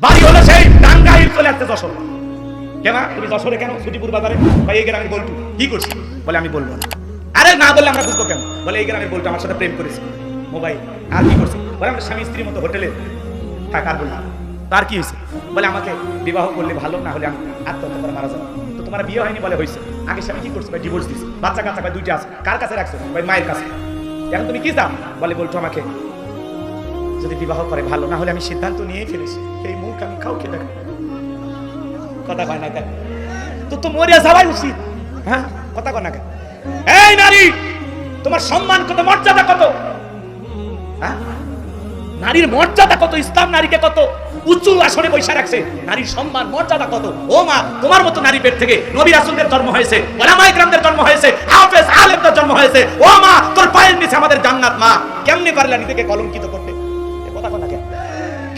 বাড়ি হলো সেই টাঙ্গাইল চলে আসছে যশোর। কেন? তুমি যশোরে কেন? সুটিপুর বাজারে? বা এই গ্রামের বলটু। কি করছি? বলে, আমি বলব না। আরে না বললে আমরা বুঝব কেন? বলে, এই গ্রামের বলটু আমার সাথে প্রেম করেছি। মোবাইল। আর কি করছি? বলে, আমরা স্বামী স্ত্রীর মতো হোটেলে থাকার বললাম তার কি হয়েছে? বলে, আমাকে বিবাহ করলে ভালো, না হলে আমি আত্মহত্যা করে মারা যাব। তো তোমার বিয়ে হয়নি বলে হয়েছে। আগে স্বামী কি করছে? ভাই ডিভোর্স দিচ্ছে বাচ্চা কাচ্চা ভাই, দুইটা আছে। কার কাছে রাখছো? ভাই, মায়ের কাছে। এখন তুমি কি চাও? বলে বলছো আমাকে যদি বিবাহ করে, ভালো। না হলে আমি সিদ্ধান্ত নিয়েই ফেলেছি। এই মুখ আমি কাউকে দেখ কথা কয় না তো তো মরিয়া যাওয়াই উচিত। হ্যাঁ? কথা কয় না কেন? এই নারী, তোমার সম্মান কত, মর্যাদা কত? হ্যাঁ? নারীর মর্যাদা কত, ইসলাম নারীকে কত? উঁচু আসনে বৈশা রাখছে। নারীর সম্মান, মর্যাদা কত? ও মা, তোমার মতো নারী পেট থেকে নবী রাসূলদের জন্ম হয়েছে, ওলামায়ে কেরামদের জন্ম হয়েছে, হাফেজ আলেমদের জন্ম হয়েছে। ও মা, তোর পায়ের নিচে আমাদের জান্নাত মা। কেমনে পারলা নিজেকে কলঙ্কিত করতে?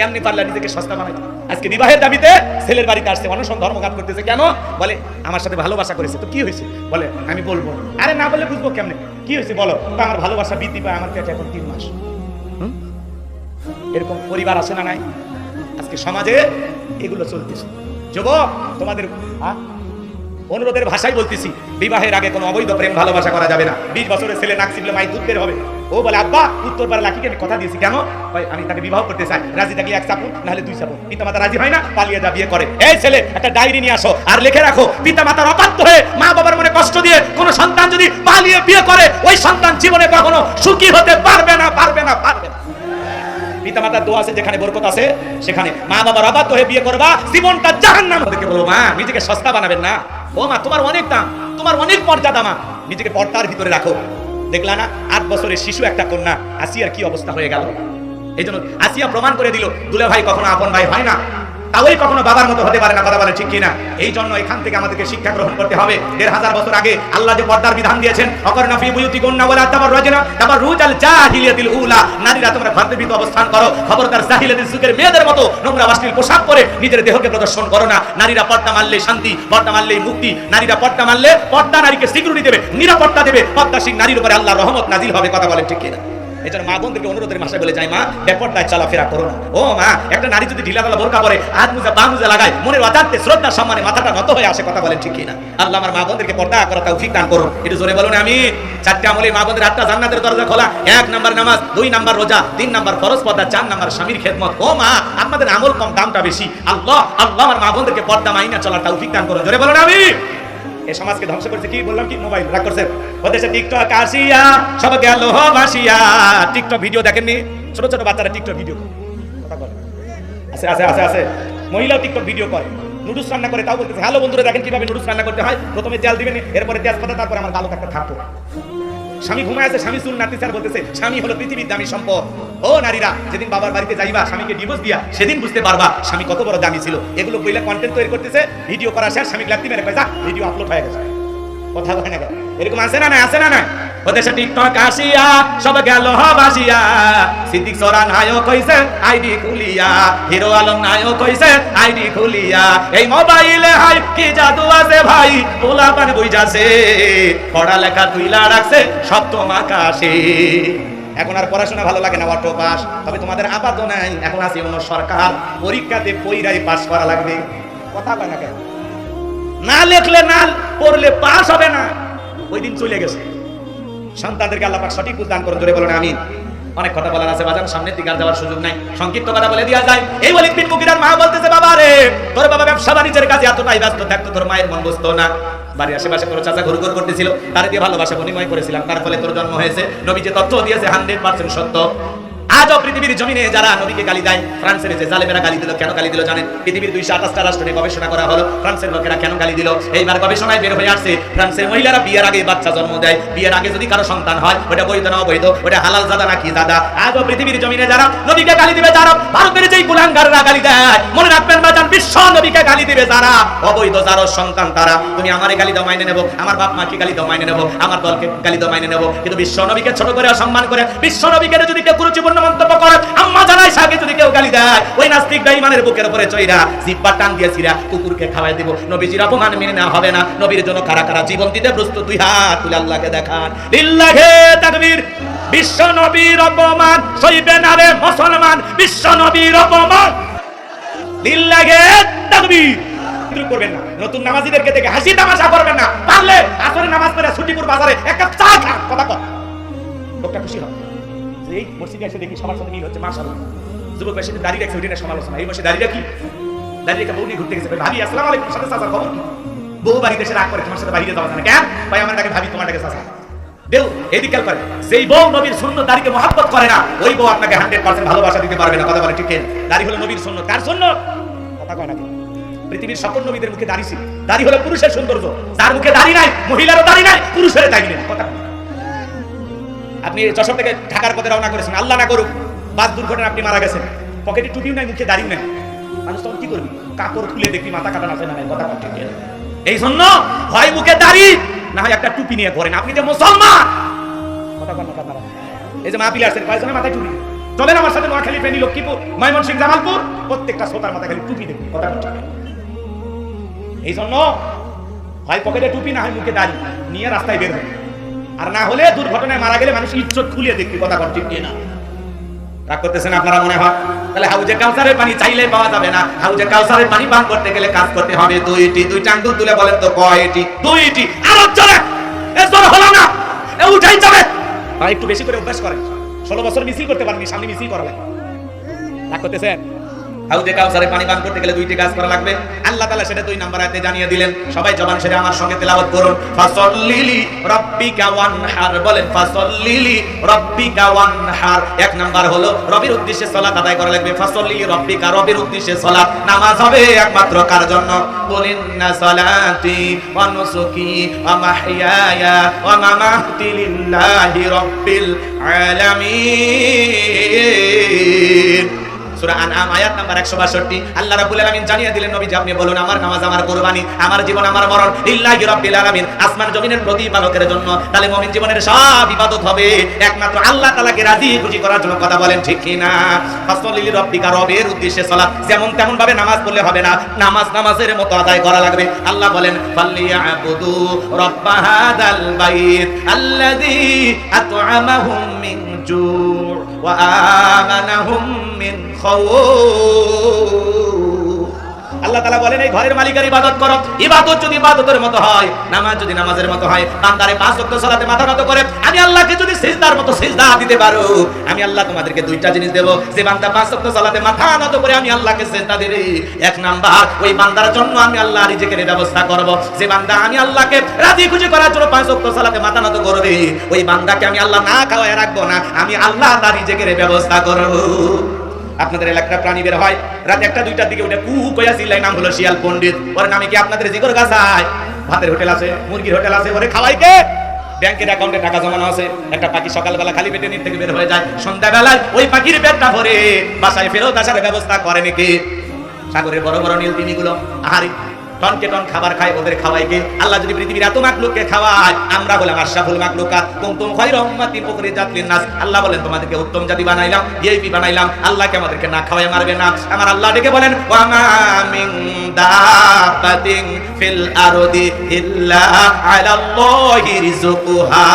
কেমনে পারলে নিজেকে সস্তা বানাইতে আজকে বিবাহের দাবিতে ছেলের বাড়িতে আসছে অনশন ধর্মঘাত করতেছে। কেন? বলে, আমার সাথে ভালোবাসা করেছে। তো কি হয়েছে? বলে, আমি বলব আরে না বলে বুঝব কেমনে? কি হয়েছে বলো? আমার ভালোবাসা বৃদ্ধি পায় আমার কাছে এখন তিন মাস? এরকম পরিবার আছে না নাই? আজকে সমাজে এগুলো চলতেছে। যুবক, তোমাদের হ্যাঁ? অনুরোধের ভাষাই বলতেছি, বিবাহের আগে কোনো অবৈধ প্রেম ভালোবাসা করা যাবে না। বিশ বছরের ছেলে নাক চিপলে মাই দুধ বের হবে। ও বলে, আব্বা, উত্তর পাড়া লাখিকে আমি কথা দিয়েছি। কেন? আমি তাকে বিবাহ করতে চাই। রাজি থাকলে এক চাপুন, নাহলে দুই চাপুন। পিতা মাতা রাজি হয় না, পালিয়ে যা, বিয়ে করে। এই ছেলে, একটা ডায়েরি নিয়ে আসো আর লিখে রাখো। পিতা মাতার অবাধ্য হয়ে মা বাবার মনে কষ্ট দিয়ে কোনো সন্তান যদি পালিয়ে বিয়ে করে, ওই সন্তান জীবনে কখনো সুখী হতে পারবে না পারবে না পারবে না। পিতা মাতার দোয়া আছে, যেখানে বরকত আছে, সেখানে মা বাবার অবাধ্য হয়ে বিয়ে করবা। জীবনটা জাহান্নাম। ওদেরকে বলব মা, নিজেকে সস্তা বানাবেন না। ও মা, তোমার অনেক দাম, তোমার অনেক মর্যাদা মা। নিজেকে পর্দার ভিতরে রাখো। দেখলা না, আট বছরের শিশু একটা কন্যা, আসিয়ার কি অবস্থা হয়ে গেল? এই জন্য আসিয়া প্রমাণ করে দিল দুলে ভাই কখনো আপন ভাই হয় না। তাওই কখনো বাবার মতো হতে পারে না, কথা বলে, ঠিক কিনা? এই জন্য এখান থেকে আমাদেরকে শিক্ষা গ্রহণ করতে হবে। দেড় হাজার বছর আগে আল্লাহ যে পর্দার বিধান দিয়েছেন, অকর্ণা নারীরা তোমরা অবস্থান করো, খবরদার মেয়েদের মতো নোংরা পোশাক নিজের দেহকে প্রদর্শন করো না। নারীরা পর্দা মারলে শান্তি, পর্দা মারলে মুক্তি, নারীরা পর্দা মারলে পর্দা নারীকে সিকিউরিটি দেবে, নিরাপত্তা দেবে। পর্দাশীল নারীর উপরে আল্লাহ রহমত নাজিল হবে, কথা বলেন ঠিক কিনা? এই জন্য মা বোনদেরকে অনুরোধের ভাষায় বলে যায় মা ব্যাপারটায় চলাফেরা করো না। ও মা, একটা নারী যদি ঢিলা গলা বোরকা পরে হাত মুজা, পা মুজা লাগায়, মনের অজান্তে শ্রদ্ধা, সম্মানে মাথাটা নত হয়ে আসে, কথা বলেন ঠিক কিনা? আল্লাহ আমার মা বোনদেরকে পর্দা করা তৌফিক দান করুন। একটু জোরে বলুন আমি চারটে আমলে মা বোনদের আটটা জান্নাতের দরজা খোলা। এক নাম্বার নামাজ, দুই নাম্বার রোজা, তিন নাম্বার ফরজ পর্দা, চার নাম্বার স্বামীর খেদমত। ও মা, আপনাদের আমল কম, দামটা বেশি। আল্লাহ আল্লাহ আমার মা বোনদেরকে পর্দা মাইনা চলার তৌফিক দান করুন। জোরে বলুন আমি এই সমাজকে ধ্বংস করছে। কি বললাম? কি? মোবাইল। রাগ করছে। ওদেশে টিকটক আসিয়া, সব গেল ভাসিয়া। টিকটক ভিডিও দেখেননি? ছোট ছোট বাচ্চারা টিকটক ভিডিও কথা বলে। আছে আছে আছে আছে। মহিলাও টিকটক ভিডিও করে। নুডলস রান্না করে, তাও বলতেছে, হ্যালো বন্ধুরা, দেখেন কীভাবে নুডলস রান্না করতে হয়? প্রথমে তেল দিবেন, এরপরে তেজপাতা, তারপরে আমার গালো একটা থাকতো স্বামী ঘুমায় আছে, স্বামী চুল নাতি স্যার বলতেছে, স্বামী হলো পৃথিবীর দামি সম্পদ। ও নারীরা, যেদিন বাবার বাড়িতে যাইবা, স্বামীকে ডিভোর্স দিয়া, সেদিন বুঝতে পারবা স্বামী কত বড় দামি ছিল। এগুলো বইলে কন্টেন্ট তৈরি করতেছে ভিডিও করা শেষ, স্বামী লাগতে মেরে পাই যা ভিডিও আপলোড হয়ে গেছে। কথা বলে না এরকম আছে না না আছে না না ওদেশে টিকটক আসিয়া, সব গেল বাসিয়া সিদ্দিক সরা নায়ক হইছে, আইডি খুলিয়া। হিরো আলম নায়ক হইছে, আইডি খুলিয়া। এই মোবাইলে হাই কি জাদু আছে ভাই? পোলা পান বুঝাছে পড়ালেখা তুইলা রাখছে, সপ্তম আকাশে। এখন আর পড়াশোনা ভালো লাগে না, অটো পাস। তবে তোমাদের আপাত নাই। এখন আছে অন্য সরকার। পরীক্ষাতে পইরাই পাস করা লাগবে। কথা কয় না কেন? না লেখলে না, পড়লে পাস হবে না। ওই দিন চলে গেছে। সন্তানদেরকে আল্লাহ সঠিক দান করুন ধরে বলেন আমি অনেক কথা বলার আছে বাজার সামনের দিকে আর যাওয়ার সুযোগ নাই। সংক্ষিপ্ত কথা বলে দেওয়া যায়, এই বলিত বিন মুগিরার মা বলতেছে, বাবা রে, তোর বাবা ব্যবসা বাণিজ্যের কাজে এতটাই ব্যস্ত থাকতো তোর মায়ের মন বসতো না। বাড়ির আশেপাশে তোর চাচা ঘুরু ঘুর করতেছিল, তার দিয়ে ভালোবাসা বিনিময় করেছিলাম। তার ফলে তোর জন্ম হয়েছে নবী যে তথ্য দিয়েছে, হান্ড্রেড পার্সেন্ট সত্য। আজও পৃথিবীর জমিনে যারা নবীকে গালি দেয়, ফ্রান্সের যে জালেমেরা গালি দিল, কেন গালি দিল জানেন? পৃথিবীর দুইশো আঠাশটা রাষ্ট্র নিয়ে গবেষণা করা হলো, ফ্রান্সের লোকেরা কেন গালি দিল? এইবার গবেষণায় বের হয়ে আসছে, ফ্রান্সের মহিলারা বিয়ের আগে বাচ্চা জন্ম দেয়, বিয়ের আগে যদি কারও সন্তান হয়, ওটা বৈধ না অবৈধ? ওটা হালাল জাদা নাকি জাদা? আজও পৃথিবীর জমিনে যারা নবীকে গালি দিবে, যারা ভারতের যেই কুলাঙ্গাররা গালি দেয়, মনে রাখবেন বাজান বিশ্ব নবীকে গালি দিবে যারা? অবৈধ যারা সন্তান তারা। তুমি আমারে গালি দাও, মাইনে নেব। আমার বাপ মাকে গালি দাও, মাইনে নেব। আমার দলকে গালি দাও, মাইনে নেব। কিন্তু বিশ্ব নবীকে ছোট করে, অসম্মান করে, বিশ্ব নবীকে যদি কেউ কুরুচিপূর্ণ মন্তব্য করে। আম্মা জানাই সাকে যদি কেউ গালি দেয়, ওই নাস্তিক বেঈমানের বুকের উপরে চইরা জিব্বা টান দিয়ে কুকুরকে খাওয়াই দিব। নবীজির অপমান মেনে নেওয়া হবে না। নবীর জন্য কারা কারা জীবন দিতে প্রস্তুত দুই হাত তুলে আল্লাহকে দেখান। লিল্লাহে তাকবীর। বিশ্ব নবীর অপমান সইবে না রে মুসলমান। বিশ্ব নবীর অপমান। লিল্লাহে তাকবীর। বিদ্রুপ করবেন না। নতুন নামাজিদেরকে দেখে হাসি তামাশা করবেন না। পারলে আসরে নামাজ পড়ে ছুটিপুর বাজারে এক কাপ চা খান। কথা কর লোকটা খুশি হবে এই মসজিদে এসে দেখি সবার সাথে মিল হচ্ছে মাশাআল্লাহ। যুবক বেশি দাঁড়িয়ে রাখছে ওইটা সমালোচনা। এই মাসে দাঁড়িয়ে রাখি দাঁড়িয়ে রেখে বউ নিয়ে ঘুরতে গেছে। ভাই, ভাবি আসসালামু আলাইকুম সাথে চাচার খবর কি? বউ বাড়িতে এসে রাগ করে তোমার সাথে বাইরে যাওয়া যায় না। কেন? ভাই আমার কাছে ভাবি তোমার কাছে চাচা। দেও এদিকে করে। যেই বউ নবীর সুন্নত দাড়িকে মহাব্বত করে না ওই বউ আপনাকে হান্ড্রেড পার্সেন্ট ভালোবাসা দিতে পারবে না। কথা বলে ঠিক? দাড়ি হলো নবীর সুন্নত। কার জন্য কথা কয় না পৃথিবীর সকল নবীদের মুখে দাড়ি দাড়ি হলো পুরুষের সৌন্দর্য। যার মুখে দাড়ি নাই মহিলারও দাড়ি নাই পুরুষের দাড়ি নেই। কথা। আপনি যশোর থেকে ঢাকার পথে রওনা করেছেন। আল্লাহ না করুক, বাস দুর্ঘটনা আপনি মারা গেছেন। পকেটে টুপিও নাই, মুখে দাড়িও নাই। মানুষ তখন কি করবি? কাপড় খুলে দেখবি মাথা কাটা নাচে না কথা বলতে এই জন্য হয় মুখে দাড়ি, না হয় একটা টুপি নিয়ে ঘোরেন। আপনি যে মুসলমান! কথা আপনারা। এই যে মাহফিলে আসছেন কয়েকজনের মাথায় টুপি? চলেন আমার সাথে নোয়াখালী, ফেনী, লক্ষ্মীপুর, ময়মনসিংহ, জামালপুর, প্রত্যেকটা শ্রোতার মাথায় খালি টুপি দেখুন, কথা এই জন্য হয় পকেটে টুপি, না হয় মুখে দাড়ি। নিয়ে রাস্তায় বের হবে আর না হলে দুর্ঘটনায় মারা গেলে মানুষ ইজ্জত খুলিয়ে দেখবি, কথা কর ঠিক না রাগ করতেছেন আপনারা মনে হয়? তাহলে হাউজে কাউসারের পানি চাইলে পাওয়া যাবে না। হাউজে কাউসারের পানি পান করতে গেলে কাজ করতে হবে। দুইটি দুই আঙ্গুল তুলে বলেন তো কয়টি? দুইটি। আরও জোরে। এ জোরে হলো না। এ উঠাই যাবে। ভাই একটু বেশি করে অভ্যাস করেন। ষোলো বছর মিছিল করতে পারেনি, সামনে মিছিল করা লাগে রাগ করতেছেন? হাউজে কাউসারে পানি পান করতে গেলে দুইটি কাজ করা লাগবে। আল্লাহ তাআলা সেটা দুই নাম্বার আয়াতে জানিয়ে দিলেন, সবাই জবান সেটা আমার সঙ্গে তেলাওয়াত করুন। ফাসাল্লিলি রাব্বিকা ওয়ানহার বলেন, ফাসাল্লিলি রাব্বিকা ওয়ানহার। এক নাম্বার হলো রবির উদ্দেশ্যে সালাত আদায় করা লাগবে। ফাসাল্লিলি রাব্বিকা, রবির উদ্দেশ্যে সালাত। নামাজ হবে একমাত্র কার জন্য? বলেন না সালাতি ওয়া নুসুকি ওয়া মাহইয়ায়া ওয়া মামাতি লিল্লাহি রাব্বিল আলামিন। সূরা আনআম, আয়াত নাম্বার 162 আল্লাহ রাব্বুল আলামিন জানিয়ে দিলেন নবী যে আপনি বলুন, আমার নামাজ, আমার কুরবানি, আমার জীবন, আমার মরণ রাব্বিল আলামিন। আসমান, জমিনের প্রতিপালকের জন্য। তাহলে মুমিন জীবনের সব ইবাদত হবে। একমাত্র আল্লাহ তাআলাকে রাজি খুশি করার জন্য কথা বলেন, ঠিক কি না ফাসলিলি রবের উদ্দেশ্যে সালাত। যেমন তেমন ভাবে নামাজ পড়লে হবে না। নামাজ নামাজের মতো আদায় করা লাগবে। আল্লাহ বলেন ফাল্লিয়াবুদু রাব্বা হাদাল বাইত আল্লাযী আত'আমাহুম মিন জু' আমানাহুম মিন খাউফ আল্লাহ তাআলা বলেন, এই ঘরের মালিকের ইবাদত করো। ইবাদত যদি ইবাদতের মতো হয়, নামাজ যদি নামাজের মতো হয়, বান্দারে পাঁচ ওয়াক্ত সালাতে মাথা নত করে, আমি আল্লাহকে যদি সিজদার মতো সিজদা দিতে পারো, আমি আল্লাহ তোমাদেরকে দুইটা জিনিস দেব। যে বান্দা পাঁচ ওয়াক্ত সালাতে মাথা নত করে, আমি আল্লাহকে সিজদা দেবে। এক নাম্বার, ওই বান্দার জন্য আমি আল্লাহ রিজিকের ব্যবস্থা করব। যে বান্দা আমি আল্লাহকে রাজি খুশি করার জন্য পাঁচ ওয়াক্ত সালাতে মাথা নত করবে, ওই বান্দাকে আমি আল্লাহ না খাওয়ায় রাখব না, আমি আল্লাহ তার রিজিকের ব্যবস্থা করব। আপনাদের এলাকার প্রাণী বের হয়। রাত একটা দুইটার দিকে উঠে কুহু কয়া চিল্লাই নাম হলো শিয়াল পণ্ডিত। ওর নামে কি আপনাদের জিগর গাছায়? ভাতের হোটেল আছে, মুরগির হোটেল আছে, ওরে খাওয়াই কে? ব্যাংকের অ্যাকাউন্টে টাকা জমানো আছে। একটা পাখি সকালবেলা খালি পেটে নিচ থেকে বের হয়ে যায়। সন্ধ্যাবেলায় ওই পাখির পেটটা ভরে বাসায় ফেরত আসার ব্যবস্থা করে নাকি? সাগরের বড় বড় নীল তিমিগুলো। আহারি টনকে টন খাবার খায়, ওদের খাওয়াই কে। আল্লাহ যদি পৃথিবীর এত মাকলুককে খাওয়ায়, আমরা হলাম আশরাফুল মাকলুকাত কুনতুম খায়রা উম্মাতিন উখরিজাত লিন-নাস আল্লাহ বলেন, তোমাদেরকে উত্তম জাতি বানাইলাম, ভিআইপি বানাইলাম। আল্লাহকে আমাদেরকে না খাওয়ায় মারবে না। আমার আল্লাহ ডেকে বলেন ফিল আরদি ইল্লা রিজকুহা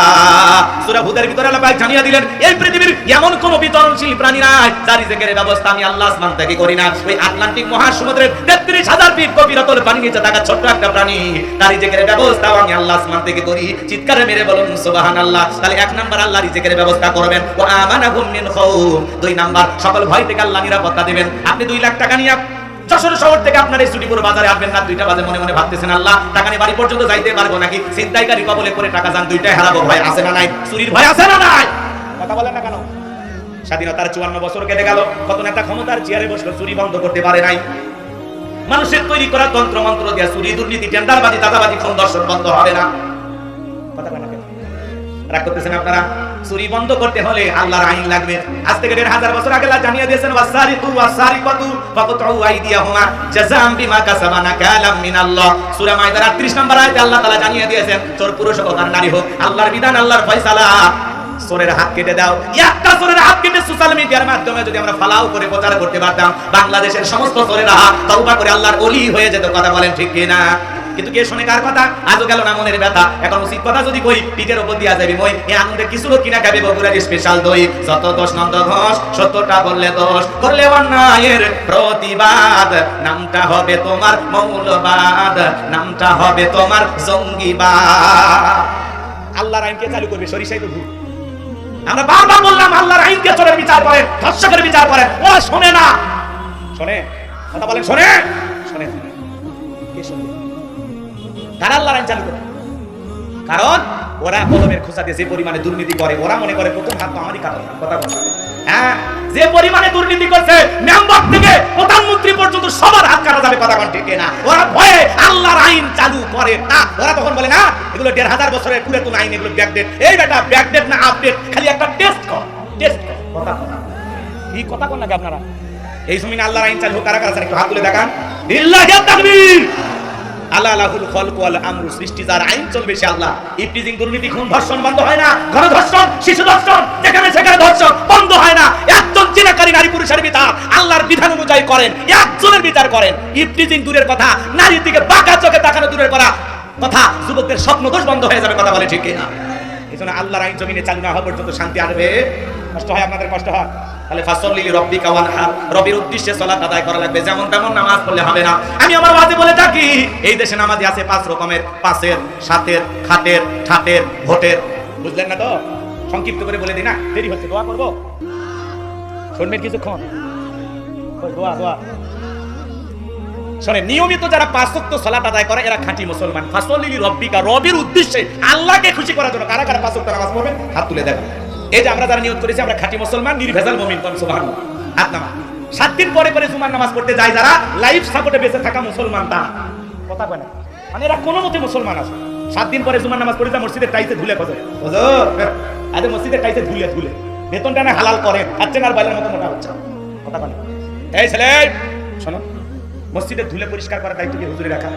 সূরা হুদের ভিতরে আল্লাহ পাক জানিয়ে দিলেন, এই পৃথিবীর এমন কোন বিতরণশীল প্রাণী নাই, যার ব্যবস্থা আমি আল্লাহ আসমান থেকে করি না। ওই আটলান্টিক মহাসমুদ্রের 33000 ফিট গভীরতার পানি নিচে থাকা ছোট্ট একটা প্রাণী। তার রিজিকের ব্যবস্থাও আমি আল্লাহ আসমান থেকে করি। চিৎকারে মেরে বলুন, সুবহানাল্লাহ। তাহলে এক নাম্বার আল্লাহ রিজিকের ব্যবস্থা করবেন। ওয়া আমানাহুম মিন খাউফ। দুই নাম্বার, সকল ভয় থেকে আল্লাহ নিরাপত্তা দিবেন। আপনি 2 লাখ টাকা নিয়ে যশোর শহর থেকে আপনার এই বাজারে আসবেন না দুইটা বাজে, মনে মনে ভাবতেছেন, আল্লাহ, টাকা নিয়ে বাড়ি পর্যন্ত যাইতে পারব নাকি? চিন্তাইকারী কবলে করে টাকা যান দুইটাই হারাবো। ভয় না নাই? চুরির ভয় আছে না নাই? কথা না কেন? স্বাধীনতার চুয়ান্ন বছর কেটে গেল। কত নেতা ক্ষমতার চেয়ারে বসল, চুরি বন্ধ করতে পারে নাই। মানুষের তৈরি করা তন্ত্র মন্ত্র দিয়া চুরি, দুর্নীতি, টেন্ডারবাজি, দাদাবাজি, কোন দর্শন বন্ধ হবে না। বছর আগে দিয়েছেন, ওয়াসারিকু ওয়াসারিকাতু ফাকতাউ আইদিয়াহুমা জাযাম বিমা কাসাবা নাকালাম মিনাল্লাহ। সূরা মাইদার 38 নম্বর আয়াতে আল্লাহ জানিয়ে দিয়েছেন পুরুষ আল্লাহর বিধান, আল্লাহর ফয়সালা। চোরের হাত কেটে দাও। একটা চোরের হাত কেটে সোশ্যাল মিডিয়ার মাধ্যমে যদি আমরা ফালাও করে প্রচার করতে পারতাম, বাংলাদেশের সমস্ত চোরেরা তওবা করে আল্লাহর ওলি হয়ে যেত, কথা বলেন ঠিক কিনা? কিন্তু কে শোনে কার কথা? আজও গেল না মনের ব্যথা। এখন উচিত কথা যদি কই, পিঠের উপর দিয়া যাবি মই। এই আনন্দে কিছু লোক কিনা খাবে বগুড়ার স্পেশাল দই। যত দোষ নন্দ ঘোষ, সত্যটা বললে দোষ। করলে অন্যায়ের প্রতিবাদ। নামটা হবে তোমার মৌলবাদ। নামটা হবে তোমার জঙ্গিবাদ। আল্লাহর আইনকে চালু করবে সরিষাই তো ভুল আমরা বারবার বললাম, আল্লাহর আইনকে চোরের বিচার করেন করে বিচার করে ওরা শোনে না। শোনে? কথা বলেন, শোনে? শোনে। তারা কারা আল্লাহর আইন চালু করে? কারণ ওরা কলমের খোঁচা দিয়ে যে পরিমাণে দুর্নীতি করে, ওরা মনে করে প্রথম হাত তো আমারই কারণ, কথা বলে হ্যাঁ যে পরিমাণে দুর্নীতি করছে, মেম্বার থেকে প্রধানমন্ত্রী পর্যন্ত সবার হাত কাটা যাবে, কথা ঠিক না? ওরা ভয়ে আল্লাহর আইন চালু করে না ওরা তখন বলে, না, এগুলো দেড় হাজার বছরের পুরাতন আইন, এগুলো ব্যাকডেট এই বেটা ব্যাকডেট না আপডেট খালি একটা টেস্ট কর টেস্ট কর, কথা কি কথা কোন নাকি আপনারা? এই জমিনে আল্লাহর আইন চালু কারা কারা? একটু হাত তুলে দেখান। লিল্লাহি তাকবীর বন্ধ হয় না। ধর্ষণ শিশু ধর্ষণ সেখানে ধর্ষণ বন্ধ হয় না। পুরুষের বিধান অনুযায়ী করেন, একজনের বিচার করেন। ইফটিজিং দূরের কথা দিকে তাকানো দূরের করা কথা, যুবকদের স্বপ্ন দোষ বন্ধ হয়ে যাবে, কথা বলে ঠিক এই জন্য আল্লাহর আইন জমিনে চালু না হওয়া পর্যন্ত শান্তি আসবে। কষ্ট হয়, আপনাদের কষ্ট হয়? তাহলে ফাসল্লি রব্বিকা ওয়ানহার রবির উদ্দেশ্যে সালাত আদায় করা লাগবে, যেমন তেমন নামাজ পড়লে হবে না। আমি আমার ওয়াজে বলে থাকি, এই দেশে নামাজি আছে পাঁচ রকমের, পাঁচের, সাতের খাতের ঠাটের, ভোটের। বুঝলেন না তো? সংক্ষিপ্ত করে বলে দিই না, দেরি হচ্ছে, দোয়া করব? শুনবেন কিছুক্ষণ। দোয়া দোয়া। শোনে নিয়মিত যারা পাঁচ ওয়াক্ত সালাত আদায় করে, এরা খাঁটি মুসলমান। ফাসলিলি রব্বিকা রবির উদ্দেশ্যে আল্লাহকে খুশি করার জন্য কারা কারা পাঁচ ওয়াক্ত নামাজ পড়বেন? হাত তুলে দেবেন এই যে আমরা যারা নিয়ত করেছি, আমরা খাঁটি মুসলমান, নির্ভেজাল মুমিন সুবহানাল্লাহ। হাত নামা সাত দিন পরে পরে জুমার নামাজ পড়তে যায় যারা, লাইফ সাপোর্টে বেঁচে থাকা মুসলমান তারা কথা না। মানে এরা কোনো মতে মুসলমান আছে। সাত দিন পরে জুমার নামাজ পড়ে যায়, মসজিদের টাইসে ধুলে খোঁজে। খোঁজো আরে মসজিদের টাইসে ধুলে ধুলে। বেতনটা না হালাল করে খাচ্ছেন আর বাইরের মতো মোটা হচ্ছে কথা না। এই ছেলে, শোনো মসজিদের ধুলে পরিষ্কার করার দায়িত্ব কি হুজুরি রাখা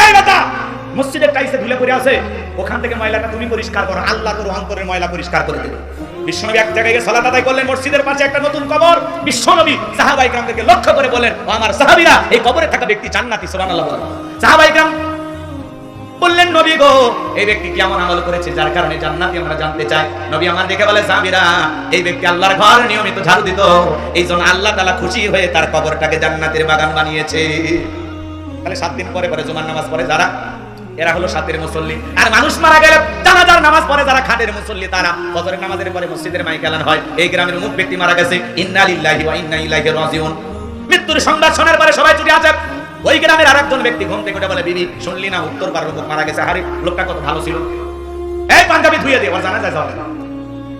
এই বাতা মসজিদের টাইসে ধুলে পড়ে আছে, ওখান থেকে ময়লাটা তুমি পরিষ্কার করো, আল্লাহ তোর অন্তরের ময়লা পরিষ্কার করে দেবে। বিশ্বনবী এক জায়গায় গিয়ে আদায় করলেন, মসজিদের পাশে একটা নতুন কবর, বিশ্বনবী সাহাবাই লক্ষ্য করে বলেন আমার এই কবরে থাকা ব্যক্তি জান্নাতি সাহাবাই গ্রাম বললেন, নবী গো, এই ব্যক্তি কেমন আমল করেছে যার কারণে জান্নাতি আমরা জানতে চাই? নবী আমার দেখে বলে, সাহাবীরা, এই ব্যক্তি আল্লাহর ঘর নিয়মিত ঝাড়ু দিত এই জন্য আল্লাহ তাআলা খুশি হয়ে তার কবরটাকে জান্নাতের বাগান বানিয়েছে। তাহলে সাত দিন পরে পরে জুমার নামাজ পড়ে যারা এরা হলো সাতের মুসল্লি। আর মানুষ মারা গেলে জানাজার নামাজ পড়ে, যারা খাটের মুসল্লি, তারা ফজরের নামাজের পরে মসজিদের মাইক এলান হয়। এই গ্রামের মুখ ব্যক্তি মারা গেছে। ইন্না লিল্লাহি ওয়া ইন্না ইলাইহি রাজিউন। মৃত্যুর সংবাদ শোনার পরে সবাই ছুটে আসে। ওই গ্রামের আরেকজন ব্যক্তি ঘুম থেকে উঠে বলে, বিবি, শুনলি না? উত্তর পাড়ার লোক মারা গেছে। আরে লোকটা কত ভালো ছিল। এই পাঞ্জাবি ধুয়ে দে, ওর জানা যায় যাবে না।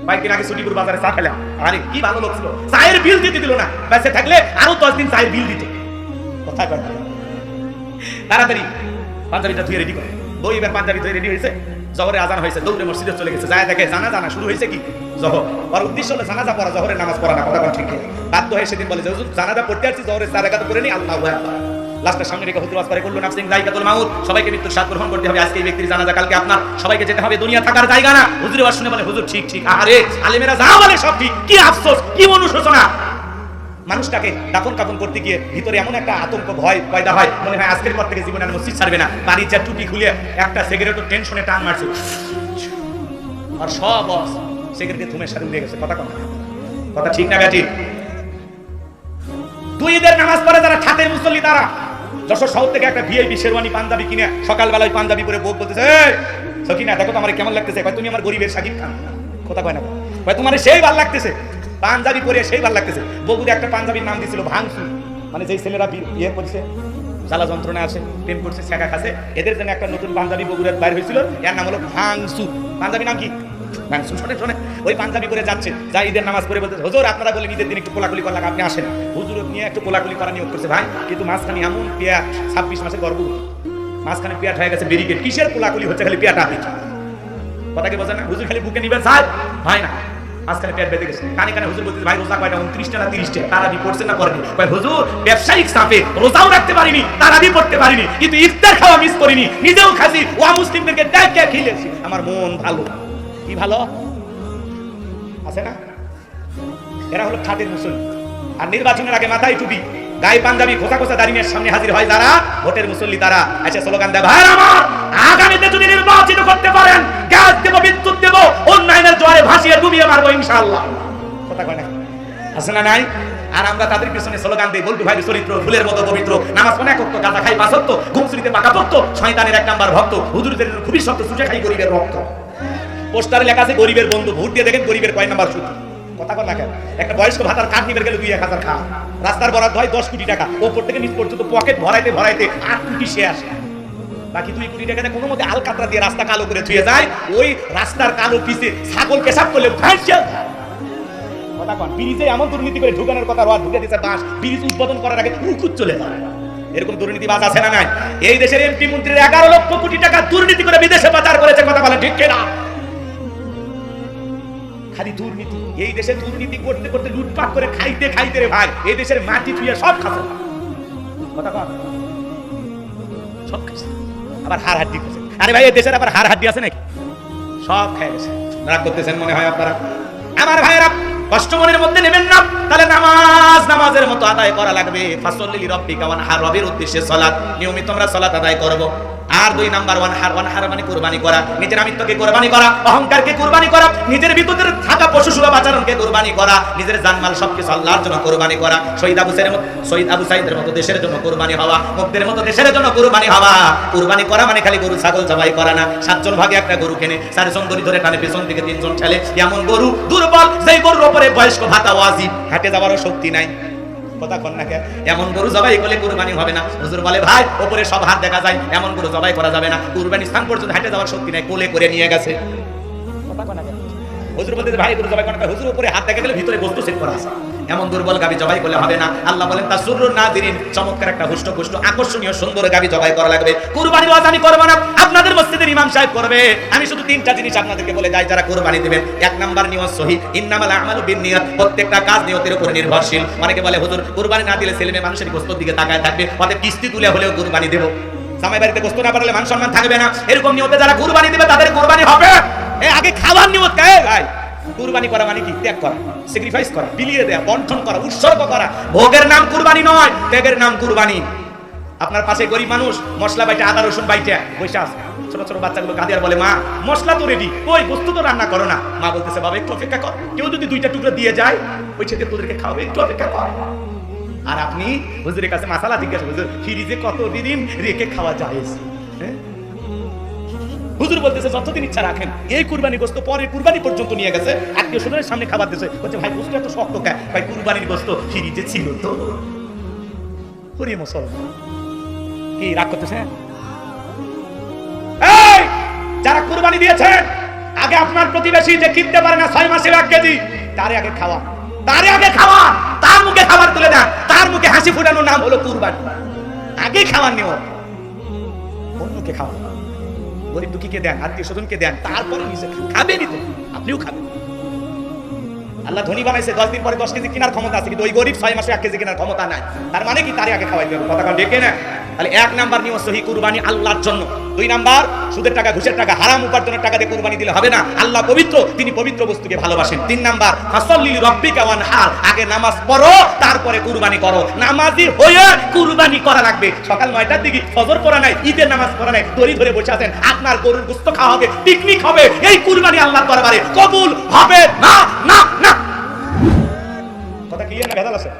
কয়েকদিন আগে ছুটিপুর বাজারে চা খেলাম? আরে, কি ভালো লোক ছিল। চায়ের বিল দিতে দিল না। বেঁচে থাকলে আরও দশ দিন চায়ের বিল দিত। কথা কয় তাড়াতাড়ি পাঞ্জাবিটা ধুয়ে রেডি করে। বই এবার পাঞ্জাবি ধুয়ে রেডি হয়েছে, জহরে আজান হয়েছে, দৌড়ে মসজিদে চলে গেছে। যায় দেখে জানা জানা শুরু হয়েছে কি? জহর। ওর উদ্দেশ্য হলো জানাজা পড়া, জহরের নামাজ পড়া না, কথা ঠিক বাধ্য হয়ে সেদিন বলে যে, হুজুর, জানাজা পড়তে আসছি, জহরের চার একাত করে নি, আল্লাহ লাস্টের সামনে রেখে হুজুর আসপারে করল নাফসিং জায়গাতুল মাউত, সবাইকে মৃত্যুর স্বাদ গ্রহণ করতে হবে, আজকে এই ব্যক্তির জানাজা, কালকে আপনার, সবাইকে যেতে হবে, দুনিয়া থাকার জায়গা না। আওয়াজ শুনে বলে, হুজুর, ঠিক ঠিক আরে আলেমেরা যা বলে সব ঠিক, কি আফসোস, কি অনুশোচনা? মানুষটাকে দাফন কাফন করতে গিয়ে ভিতরে এমন একটা আতঙ্ক ভয় পয়দা হয় মনে হয় আজকের পর থেকে জীবনে মসজিদ ছাড়বে না। বাড়ির যা টুপি খুলে একটা সিগারেটও টেনশনে টান মারছে। আর সব সিগারেটে থুমে সারে উড়ে গেছে কথা কম কথা ঠিক না ঠিক দুই ঈদের নামাজ পড়ে যারা ঠাতের মুসল্লি তারা যশোর শহর থেকে একটা ভিআইপি শেরওয়ানি পাঞ্জাবি কিনে সকালবেলা ওই পাঞ্জাবি পরে বউ বলতেছে "এই, সকিনা দেখো তো আমার কেমন লাগতেছে। তুমি আমার গরিবের সাকিব খান। কথা কয় না ভাই তোমার সেই ভালো লাগতেছে। পাঞ্জাবি পরে সেই ভালো লাগতেছে। বগুড়ে একটা পাঞ্জাবির নাম দিয়েছিল ভাঙসু মানে যেই ছেলেরা বিয়ে করছে, জ্বালা যন্ত্রণা আছে, প্রেম করছে শেখা খাসে এদের জন্য একটা নতুন পাঞ্জাবি বগুড়ার বাইর হয়েছিল। এর নাম হলো ভাঙসু পাঞ্জাবি নাম কি? ভাঙসু শোনে শোনে ওই পাঞ্জাবি করে যাচ্ছে, যা ঈদের নামাজ পড়ে বলতে হুজুর, আপনারা বলেন ঈদের দিন একটু কোলাকুলি করলাম, আপনি আসেন। হুজুর নিয়ে একটু কোলাকুলি করা নিয়োগ করছে, ভাই, কিন্তু মাঝখানে এমন পেয়া ছাব্বিশ মাসে গর্ব মাঝখানে পেয়াট হয়ে গেছে ব্যারিকেড। কিসের কোলাকুলি হচ্ছে খালি পেয়াটা? কথা কি বোঝেন না? হুজুর খালি বুকে নিবেন ভাই না। মাঝখানে পেট বেঁধে গেছে। কানে কানে হুজুর বলতে ভাই, রোজা কয়টা? উনত্রিশটা না তিরিশটা? তারা বি পড়ছে না করেনি ভাই হুজুর, ব্যবসায়িক চাপে রোজাও রাখতে পারিনি, তারা বি পড়তে পারিনি, কিন্তু ইফতার খাওয়া মিস করিনি, নিজেও খাসি, ওয়া মুসলিমদেরকে ডাকে খেলেছি। আমার মন ভালো। কি ভালো? আছে না? এরা হলো খাটের মুসলিম আর নির্বাচনের আগে মাথায় টুপি, গায়ে পাঞ্জাবি খোসা খোসা দাঁড়িয়ে সামনে হাজির হয় যারা? ভোটের মুসল্লি তারা। এসে স্লোগান দেয় ভাই আমার, আগামীতে যদি নির্বাচিত করতে পারেন গ্যাস দেবো বিদ্যুৎ দেবো উন্নয়নের জোয়ারে ভাসিয়ে ডুবিয়ে মারবো ইনশাআল্লাহ। কথা কয় না? আছে না নাই? আর আমরা তাদের পিছনে স্লোগান দিই বলবি ভাই চরিত্র, ফুলের মতো পবিত্র। নামাজ পড়ে একক গাঁদা খাই পাঁচত্ব ঘুম চুরিতে পাকা ভক্ত, শয়তানের এক নাম্বার ভক্ত। হুজুরদের খুবই শক্ত, সুজে খাই গরিবের রক্ত। পোস্টারে লেখা আছে, গরিবের বন্ধু, ভোট দিয়ে দেখেন গরিবের কয় নাম্বার সুদ কথা বল না কেন? একটা বয়স্ক ভাতার কাঠ নিবে গেলে দুই এক হাজার খা রাস্তার বরাদ্দ হয় দশ কোটি টাকা। ওপর থেকে নিচ পর্যন্ত পকেট ভরাইতে ভরাইতে আট কোটি শেষ বাকি দুই কোটি টাকাতে কোনো মতে আলকাতরা দিয়ে রাস্তা কালো করে ধুয়ে যায়, ওই রাস্তার কালো পিছে ছাগল পেশাব করলে কথা কন, ব্রিজে এমন দুর্নীতি করে ঢুকানোর কথা রড ঢুকে দিচ্ছে বাস ব্রিজ উদ্বোধন করার আগে উকুত চলে যায়। এরকম দুর্নীতিবাজ আছে না নাই? এই দেশের এমপি মন্ত্রীর এগারো লক্ষ কোটি টাকা দুর্নীতি করে বিদেশে পাচার করেছে, কথা বলে ঠিক না খালি দুর্নীতি, এই দেশে দুর্নীতি করতে করতে লুটপাট করে খাইতে খাইতে রে ভাই, এই দেশের মাটি থুয়ে সব খাচ্ছে। কথা কন, সব খাচ্ছে। আবার হার হাড্ডি করছে আরে ভাই, এই দেশের আবার হার হাড্ডি আছে নাকি? সব খেয়ে গেছে রাগ করতেছেন মনে হয় আপনারা? আমার ভাইয়েরা, কষ্ট মনের মধ্যে নেবেন না। তাহলে নামাজ নামাজের মতো আদায় করা লাগবে। ফাসল্লি রব্বিকা ওয়ানহার রবের উদ্দেশ্যে সালাত নিয়মিত আমরা সালাত আদায় করব। আর দুই নাম্বার, ওয়ান হার ওয়ান হার মানে কুরবানি করা। নিজের আমিত্বকে কুরবানি করা, অহংকারকে কুরবানি করা, নিজের ভিতরে থাকা পশু সুলভ আচরণকে কুরবানি করা, নিজের জানমাল সবকিছু আল্লাহর জন্য কুরবানি করা। শহীদ আবু সাইদের শহীদ আবু সাইদের মতো দেশের জন্য কুরবানি হওয়া মুক্তের মতো দেশের জন্য কুরবানি হওয়া। কুরবানি করা মানে খালি গরু, ছাগল জবাই করা না। সাতজন ভাগে একটা গরু কেনে চারজন দড়ি ধরে টানে, পেছন থেকে তিনজন ঠেলে। এমন গরু দুর্বল সেই গরুর উপরে বয়স্ক ভাতা ওয়াজিব। হাঁটে যাওয়ারও শক্তি নাই। কথা কন না এমন গরু জবাই করলে কুরবানি হবে না। হুজুর বলে ভাই ওপরে সব হাত দেখা যায়। এমন গরু জবাই করা যাবে না। কুরবানি স্থান পর্যন্ত হাঁটে যাওয়ার শক্তি নাই কোলে করে নিয়ে গেছে। কথা কন না হুজুর বলতে ভাই গরু জবাই করা হুজুর উপরে হাত দেখা গেলে ভিতরে বস্তু সেট করা আছে। এমন দুর্বল গাবি জবাই করলে হবে না। আল্লাহ বলেন, তা সুরুর না দিন চমৎকার একটা হুষ্ট পুষ্ট আকর্ষণীয়, সুন্দর গাবি জবাই করা লাগবে। কুরবানি ওয়াজ আমি করব না, আপনাদের মসজিদের ইমাম সাহেব করবে। আমি শুধু তিনটা জিনিস আপনাদেরকে বলে যাই, যারা কুরবানি দিবেন। এক নাম্বার নিয়ত সহি, ইন্নামাল আমালু বিন্নিয়াত, প্রত্যেকটা কাজ নিয়তের উপর নির্ভরশীল। অনেকে বলে, হুজুর, কুরবানি না দিলে ছেলে মেয়ে মানুষের গোস্তর দিকে তাকায় থাকবে, অতএব কিস্তি তুলে হলেও কুরবানি দেবো। জামাই বাড়িতে গোস্ত না পারলে মান সম্মান থাকবে না। এরকম নিয়তে যারা কুরবানি দেবে, তাদের কুরবানি হবে। আগে খাবার নিয়ত কে? ভাই কুরবানি করা মানে কি? ত্যাগ করা স্যাক্রিফাইস করা, বিলিয়ে দেয়া বন্টন করা, উৎসর্গ করা। ভোগের নাম কুরবানি নয়, ত্যাগের নাম কুরবানি। আপনার পাশে গরিব মানুষ, মশলা বাইটে, আদা, রসুন বাইটে, বসে আছে। ছোট ছোট বাচ্চাগুলো কাঁদিয়ার বলে, মা, মশলা তো রেডি ওই বস্তু তো রান্না করো না। মা বলতেছে, বাবা, একটু অপেক্ষা কর, কেউ যদি দুইটা টুকরো দিয়ে যায়, ওই ছেলে তোদেরকে খাওয়াবে, একটু অপেক্ষা কর। আর আপনি হুজুরের কাছে মাসালা জিজ্ঞাসা হুজুর ফ্রিজে কত দিন রেখে খাওয়া যায়? হ্যাঁ? হুজুর বলতেছে, যতদিন ইচ্ছা রাখেন, এই কুরবানি গোস্ত পরে কুরবানি পর্যন্ত নিয়ে গেছে। আত্মীয় স্বজনের সামনে খাবার দিয়েছে বলছে, ভাই গোস্ত এত শক্ত কে ভাই, কুরবানির গোস্ত ফ্রিজে ছিল তো? হরি মুসলমান। কি রাগ করতেছে? যারা কুরবানি দিয়েছেন, আগে আপনার প্রতিবেশী যে কিনতে পারে না, ছয় মাসের এক কেজি, তারে আগে খাওয়া তারে আগে খাওয়া তার মুখে খাবার তুলে দেন। তার মুখে হাসি ফুটানোর নাম হলো কুরবানি। আগে খাওয়ার নিয়ম অন্যকে খাওয়া গরিব দুঃখীকে দেন, আত্মীয় স্বজনকে দেন তারপরে নিজে। খাবেনই তো, আপনিও খাবেন। আল্লাহ ধনী বানাইছে, দশ দিন পরে দশ কেজি কেনার ক্ষমতা আছে, কিন্তু ওই গরিব ছয় মাসে এক কেজি কেনার ক্ষমতা নাই। তার মানে কি? তারই আগে খাওয়াই দেবে কথা ডেকে না তাহলে এক নাম্বার নিয়ম সহি কুরবানি আল্লাহর জন্য। দুই নাম্বার, সুদের টাকা, ঘুষের টাকা, হারাম উপার্জনের টাকা দিয়ে কুরবানি দিলে হবে না। আল্লাহ পবিত্র, তিনি পবিত্র বস্তুকে ভালোবাসেন। তিন নাম্বার, ফাসল্লি রব্বিকা ওয়ান আগে নামাজ পড়ো, তারপরে কুরবানি করো। নামাজি হয়ে কুরবানি করা লাগবে। সকাল নয়টার দিকে ফজর পড়া নাই, ঈদের নামাজ পড়া নাই, দড়ি ধরে বসে আছেন, আপনার গরুর গুস্ত খাওয়া হবে পিকনিক হবে, এই কুরবানি আল্লাহর দরবারে কবুল হবে না না না। কথা ক্লিয়ার না, ভেজাল আছে?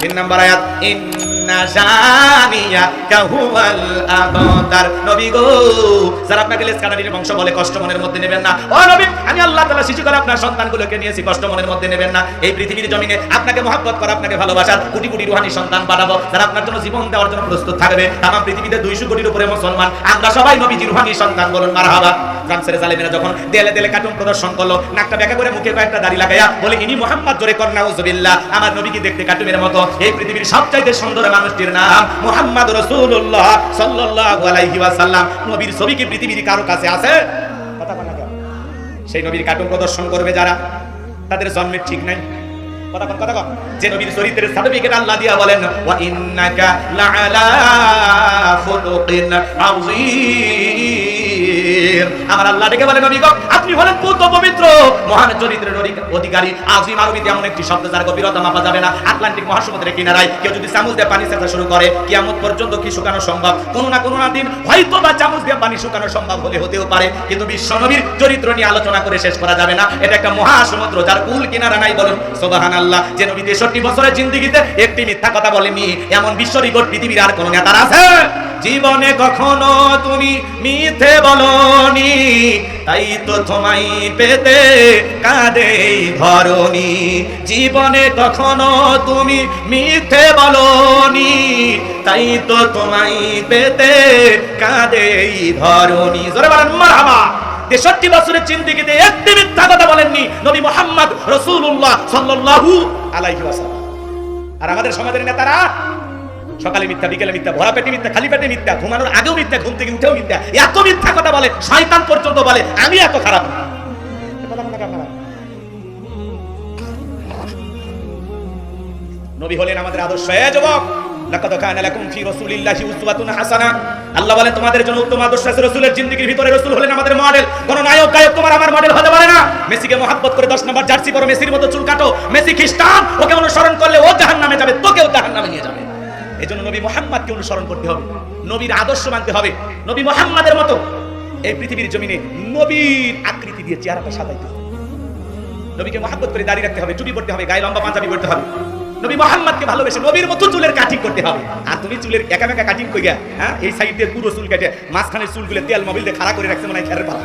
তিন নাম্বার আয়াত জানিয়া কাহুয়াল আবদার। নবী গো আপনাকে লেস বংশ বলে কষ্ট মনের মধ্যে নেবেন না, ও নবী, আমি আল্লাহ শিশু করে আপনার সন্তানগুলোকে নিয়েছি, কষ্ট মনের মধ্যে নেবেন না। এই পৃথিবীর জমিনে আপনাকে করা, আপনাকে ভালোবাসার কোটি কোটি রুহানি সন্তান পাঠাবো আপনার জন্য জীবন দেওয়ার জন্য প্রস্তুত থাকবে। তাম পৃথিবীতে দুইশো কোটির উপরে মুসলমান। আমরা সবাই নবীজি রুহানি সন্তান বলুন, মারহাবা। জালেমেরা যখন কার্টুন প্রদর্শন করল, নাকটা করে মুখে কয়েকটা দাড়ি লাগাইয়া বলে, ইনি মোহাম্মদ, জোরে কর, নাউজুবিল্লাহ। আমার নবীকে দেখতে কার্টুনের মতো। এই পৃথিবীর সবচাইতে সুন্দর মানুষটির নাম মোহাম্মদ রাসূলুল্লাহ সাল্লাল্লাহু আলাইহি ওয়াসাল্লাম। নবীর ছবি কি পৃথিবীর কারও কাছে আছে? সেই নবীর কার্টুন প্রদর্শন করবে যারা, তাদের জন্মের ঠিক নাই। কথা যে নবীর চরিত্রের সার্টিফিকেট আল্লাহ দিয়া বলেন আমার আল্লাহ ডেকে বলে, নবী গো আপনি হলেন পুত পবিত্র। মহান চরিত্রের অধিক- অধিকারী। আজিম আরবিতে এমন একটি শব্দ যার গভীরতা মাপা যাবে না। আটলান্টিক মহাসমুদ্রের কিনারায় কেউ যদি চামচ দিয়ে পানি সেটা শুরু করে, কিয়ামত পর্যন্ত কি শুকানো সম্ভব? কোনো না কোনো না দিন হয়তো বা চামচ দিয়ে পানি শুকানো সম্ভব হলে হতেও পারে। কিন্তু বিশ্ব নবীর চরিত্র নিয়ে আলোচনা করে শেষ করা যাবে না। এটা একটা মহাসমুদ্র যার কুল কিনারা নাই বলুন। সোবাহান আল্লাহ যে নবী তেষট্টি বছরের জিন্দিগিতে একটি মিথ্যা কথা বলেনি এমন বিশ্ব রিকর্ড পৃথিবীর আর কোন নেতার আছে? জীবনে কখনো তুমি মিথ্যে বলনি। তাই তো তোমায় পেতে কাঁদে ধরনি জীবনে কখনো তুমি মিথ্যে বলনি, তাই তো তোমায় পেতে কাঁদে ধরনি জোরে বলেন, মারহাবা। তেষট্টি বছরের চিন্তিকিতে একটি মিথ্যা কথা বলেননি নবী মোহাম্মদ রসুল্লাহ সাল্লাল্লাহু আলাইহি আর আমাদের সমাজের নেতারা সকালে মিথ্যা, বিকেলে মিথ্যা, ভরা পেটে মিথ্যা, খালি পেটে মিথ্যা, ঘুমানোর আগেও মিথ্যা, ঘুম থেকে উঠেও মিথ্যা। এত মিথ্যা কথা বলে, শয়তান পর্যন্ত বলে, আমি এত খারাপ? নবী হলেন আমাদের আদর্শ। এ যুবক, লাকাদ কানা লাকুম ফি রাসূলিল্লাহি উসওয়াতুন হাসানা। আল্লাহ বলেন, তোমাদের জন্য উত্তম আদর্শ আছে রাসূলের জিন্দেগীর ভিতরে। রাসূল হলেন আমাদের মডেল কোন নায়ক, গায়ক তোমার আমার মডেল হতে পারে না। মেসিকে মহব্বত করে 10 নম্বর জার্সি পরো, মেসির মতো চুল কাটো। মেসি খ্রিস্টান, ওকে অনুসরণ করলে ও জাহান্নামে যাবে, তোকেও জাহান্নামে নিয়ে যাবে। এই জন্য নবী মোহাম্মদকে অনুসরণ করতে হবে। নবীর আদর্শ মানতে হবে। নবী মোহাম্মদের মতো এই পৃথিবীর জমিনে নবীর আকৃতি দিয়ে চেহারাটা সাজাইতে হবে। নবীকে মহাব্বত করে দাঁড়িয়ে রাখতে হবে চুরি পড়তে হবে, গায়ে লম্বা পাঞ্জাবি পড়তে হবে। নবী মোহাম্মদকে ভালোবেসে নবীর মতো চুলের কাটিং করতে হবে। আর তুমি চুলের একা একা কাটিং কইয়া হ্যাঁ এই সাইড দিয়ে পুরো চুল কেটে, মাঝখানের চুলগুলো তেল মোবিল দিয়ে খাড়া করে রাখছে মানে খেরের পালা।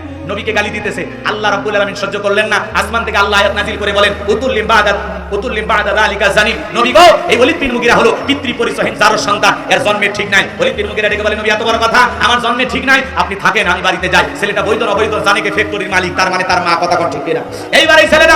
নবীকে গালি দিতেছে। আল্লাহ রাব্বুল আলামিন সহ্য করলেন না। আসমান থেকে আল্লাহ আয়াত নাযিল করে বলেন উতুল বাদাত উতুল বাদা যালিকা জানি নবী গো, এই ওলিদ বিন মুগিরা হলো পিতৃ পরিচয়হীন যার সন্তান, এর জন্মে ঠিক নাই। ওলিদ বিন মুগিরা ডেকে বলেন নবী, এত বড় কথা, আমার জন্মে ঠিক নাই। আপনি থাকেন, আমি বাড়িতে যাই। ছেলেটা বৈধ অবৈধ, জানে কে ফ্যাক্টরির মালিক, তার মানে তার মা কথা কোন ঠিক কিনা? এইবার এই ছেলেটা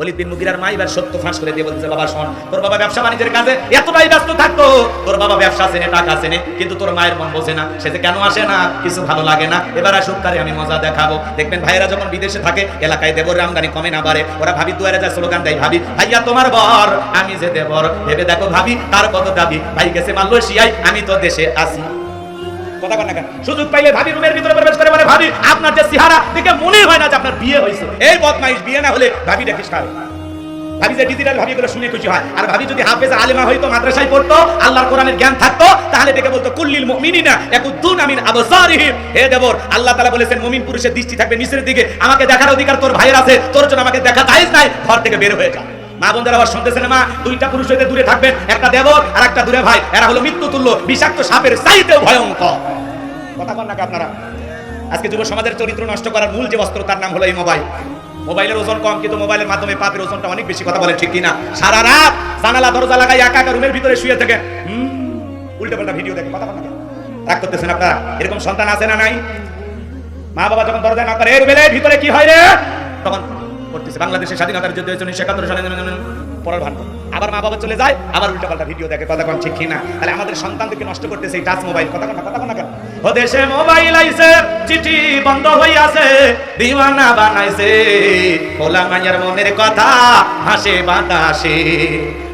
অলিদ বিন মুগিরার মা এবার সত্য ফাঁস করে দিয়ে বলতেছে, বাবা, শোন, তোর বাবা ব্যবসা বাণিজ্যের কাজে এতটাই ব্যস্ত থাকতো। তোর বাবা ব্যবসা চেনে, টাকা চেনে, কিন্তু তোর মায়ের মন বোঝে না। সে যে কেন আসে না, কিছু ভালো লাগে না। এবার আসুক, তারে আমি মজা দেখাবো। দেখবেন, ভাইয়েরা যখন বিদেশে থাকে, এলাকায় দেবর আমদানি কমে না বাড়ে। ওরা ভাবি, দুয়ারে যায় স্লোগান দেয়, ভাবি, ভাইয়া, তোমার বর, আমি যে দেবর। ভেবে দেখো, ভাবি, তার কত দাবি। ভাই গেছে মালয়েশিয়ায়, আমি তো দেশে আসি কথা কন? সুযোগ পাইলে ভাবি রুমের ভিতরে প্রবেশ করে বলে, ভাবি, আপনার যে চেহারা, দেখে মনে হয় না যে আপনার বিয়ে হয়েছে। এই বদমাইশ, বিয়ে না হলে ভাবি দেখিস ভাবি যে ডিজিটাল ভাবি শুনে খুশি হয়। আর ভাবি যদি হাফেজ আলেমা হইতো, মাদ্রাসায় পড়তো, আল্লাহর কোরআনের জ্ঞান থাকতো, তাহলে বলতো, কুল্লিল আমিন হে দেবর, আল্লাহ বলেছেন, মুমিন পুরুষের দৃষ্টি থাকবে দিকে। আমাকে দেখার অধিকার তোর ভাইয়ের আছে, তোর জন্য আমাকে দেখা জায়েজ নাই। ঘর থেকে বের হয়ে যা। মা বোনদের আবার শুনতেছেন মা? দুইটা পুরুষ হইতে দূরে থাকবেন, একটা দেবর আর একটা দূরে ভাই। এরা হলো মৃত্যু তুল্য বিষাক্ত সাপের চাইতেও ভয়ঙ্কর। কথা বল নাকি আপনারা? আজকে যুব সমাজের চরিত্র নষ্ট করার মূল যে অস্ত্র তার নাম হলো এই মোবাইল মোবাইলের ওজন কম, কিন্তু মোবাইলের মাধ্যমে পাপের ওজনটা অনেক বেশি, কথা বলে ঠিক কিনা? সারা রাত জানালা, দরজা লাগাই একা একা রুমের ভিতরে শুয়ে থেকে। উল্টে পাল্টা ভিডিও দেখে কথা বল রাগ করতেছেন আপনারা? এরকম সন্তান আছে না নাই? মা বাবা যখন দরজা না করে বেলে ভিতরে কি হয় রে? তখন করতেছে। বাংলাদেশের স্বাধীনতার যুদ্ধ হয়েছে উনিশশো একাত্তর সালে। পড়ার ভান। আবার মা বাবা চলে যায়, আবার উল্টা পাল্টা ভিডিও দেখে, কথা কোন ঠিক কিনা? তাহলে আমাদের সন্তানদেরকে নষ্ট করতেছে এই টাচ মোবাইল কথা কোন কথা না কেন ও দেশে মোবাইল আইছে, চিঠি বন্ধ হইয়াছে, দিওয়ানা বানাইছে। পোলা মাইয়ার মনের কথা হাসে বাতাসে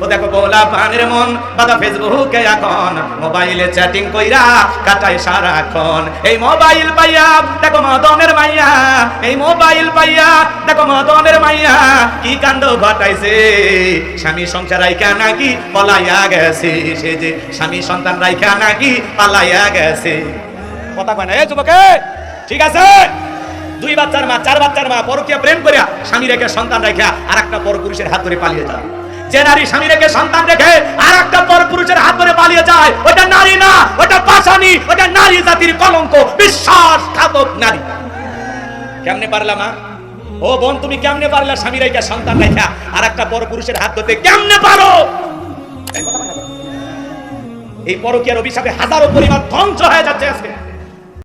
ও দেখো পোলা পানের মন বাদা ফেসবুকে এখন। মোবাইলে চ্যাটিং কইরা কাটায় সারাক্ষণ। এই মোবাইল পাইয়া, দেখো মদনের মাইয়া, এই মোবাইল পাইয়া, দেখো মদনের মাইয়া, কি কাণ্ড ঘটাইছে। স্বামী সংসার রাইখা নাকি পলাইয়া গেছে। সে যে স্বামী সন্তান রাইখা নাকি পালাইয়া গেছে। কথা কয় না। এই যুবকে, ঠিক আছে? দুই বাচ্চার মা, চার বাচ্চার মা, পরকিয়া প্রেম করিয়া স্বামী রেখে সন্তান রেখা আর একটা পর পুরুষের হাত ধরে পালিয়ে যায়। যে নারী স্বামী রেখে সন্তান রেখে আর একটা পর পুরুষের হাত ধরে পালিয়ে যায় ওটা নারী না ওটা পাশানি ওটা নারী জাতির কলঙ্ক, বিশ্বাসঘাতক নারী। কেমনে পারলাম মা? ও বোন, তুমি কেমনে পারলা স্বামী রেখে সন্তান রেখা আর একটা পর পুরুষের হাত ধরতে? কেমনে পারো? এই পরকীয়ার অভিশাপে হাজারো পরিবার ধ্বংস হয়ে যাচ্ছে আজকে।